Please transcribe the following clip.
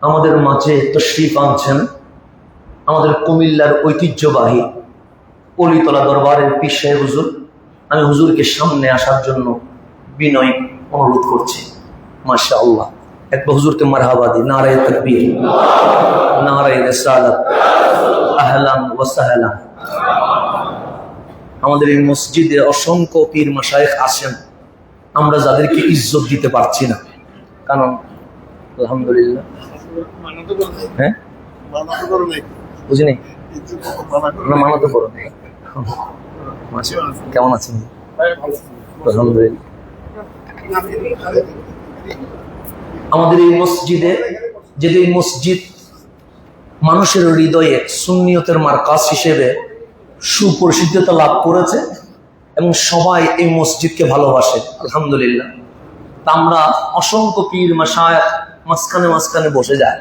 আমাদের মাঝে তশরিফ আনছেন। আমাদের কুমিল্লার ঐতিহ্যবাহী অলিতলা দরবারের সাহেব হুজুর। আমি হুজুরকে সামনে আসার জন্য বিনয় অনুরোধ করছি। মাশা আল্লাহ একবার হুজুরকে মারহাবাদি নারায় তকবীর। নারায় রেসালাত। আহলান ওয়া আমাদের এই মসজিদে অসংখ্য পীর মাসায়েখ আসেন আমরা যাদেরকে ইজ্জত দিতে পারছি না। কারণ, আলহামদুলিল্লাহ। হ্যাঁ? না মানা তো করো কেমন আছেন? আমাদের এই মসজিদে যদি এই মসজিদ মানুষের হৃদয়ে সুন্নিয়তের মার্কাস হিসেবে সুপরিচিততা লাভ করেছে এবং সবাই এই মসজিদকে ভালোবাসে আলহামদুলিল্লাহ। তা আমরা অসংখ্য পীর মাসায় মাঝখানে মাঝখানে বসে যায়।